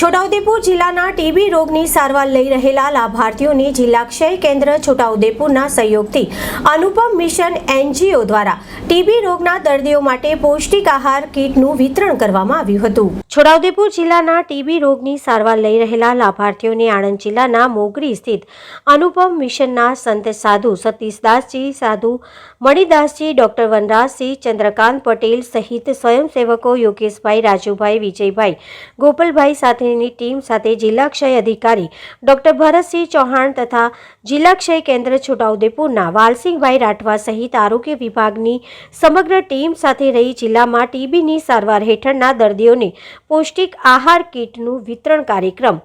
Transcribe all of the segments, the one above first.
છોટાઉદેપુર જિલ્લાના ટીબી રોગની સારવાર લઈ રહેલા લાભાર્થીઓની જિલ્લા ક્ષય કેન્દ્ર છોટાઉદેપુરના સહયોગથી અનુપમ મિશન એનજીઓ દ્વારા ટીબી રોગના દર્દીઓ માટે પૌષ્ટિક આહાર કીટનું વિતરણ કરવામાં આવ્યું હતું. છોટાઉદેપુર જિલ્લાના ટીબી રોગની સારવાર લઈ રહેલા લાભાર્થીઓને આણંદ જિલ્લાના મોગરી સ્થિત અનુપમ મિશનના સંત સાધુ સતીશદાસજી, સાધુ મણિદાસજી, ડોક્ટર વનરાજસિંહ, ચંદ્રકાંત પટેલ સહિત સ્વયંસેવકો યોગેશભાઈ, રાજુભાઈ, વિજયભાઈ, ગોપાલભાઈ સાથેની ટીમ સાથે જિલ્લા ક્ષય અધિકારી ડોક્ટર ભરતસિંહ ચૌહાણ તથા જિલ્લા ક્ષય કેન્દ્ર છોટાઉદેપુરના વાલસિંહભાઈ રાઠવા સહિત આરોગ્ય વિભાગની સમગ્ર ટીમ સાથે રહી જિલ્લામાં ટીબીની સારવાર હેઠળના દર્દીઓને પૌષ્ટિક આહાર કીટનું વિતરણ કાર્યક્રમ,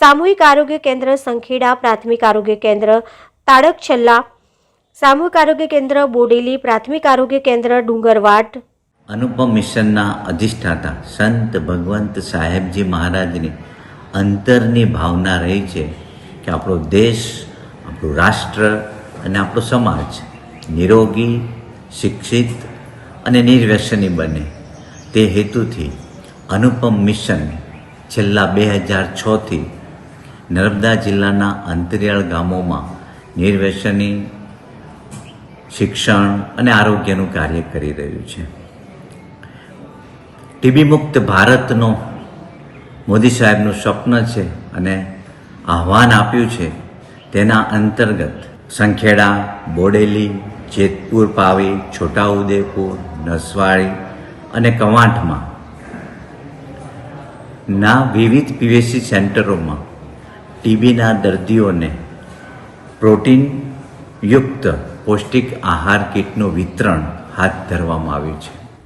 સામૂહિક આરોગ્ય કેન્દ્ર સંખેડા, પ્રાથમિક આરોગ્ય કેન્દ્ર તાડકછલ્લા, સામૂહિક આરોગ્ય કેન્દ્ર બોડેલી, પ્રાથમિક આરોગ્ય કેન્દ્ર ડુંગરવાડ અનુપમ મિશનના અધિષ્ઠાતા સંત ભગવંત સાહેબજી મહારાજની અંતરની ભાવના રહી છે કે આપણો દેશ, આપણું રાષ્ટ્ર અને આપણો સમાજ નિરોગી, શિક્ષિત અને નિર્વ્યસની બને. તે હેતુથી અનુપમ મિશન છેલ્લા બે હજાર છથી નર્મદા જિલ્લાના અંતરિયાળ ગામોમાં નિર્વ્યસની, શિક્ષણ અને આરોગ્યનું કાર્ય કરી રહ્યું છે. ટીબી મુક્ત ભારતનો મોદી સાહેબનું સ્વપ્ન છે અને આહ્વાન આપ્યું છે તેના અંતર્ગત સંખેડા, બોડેલી, જેતપુર, પાવી, છોટાઉદેપુર, નસવાડી અને કવાંટમાં ના વિવિધ પીવીસી સેન્ટરોમાં ટીબીના દર્દીઓને પ્રોટીનયુક્ત પૌષ્ટિક આહાર કીટનું વિતરણ હાથ ધરવામાં આવ્યું છે.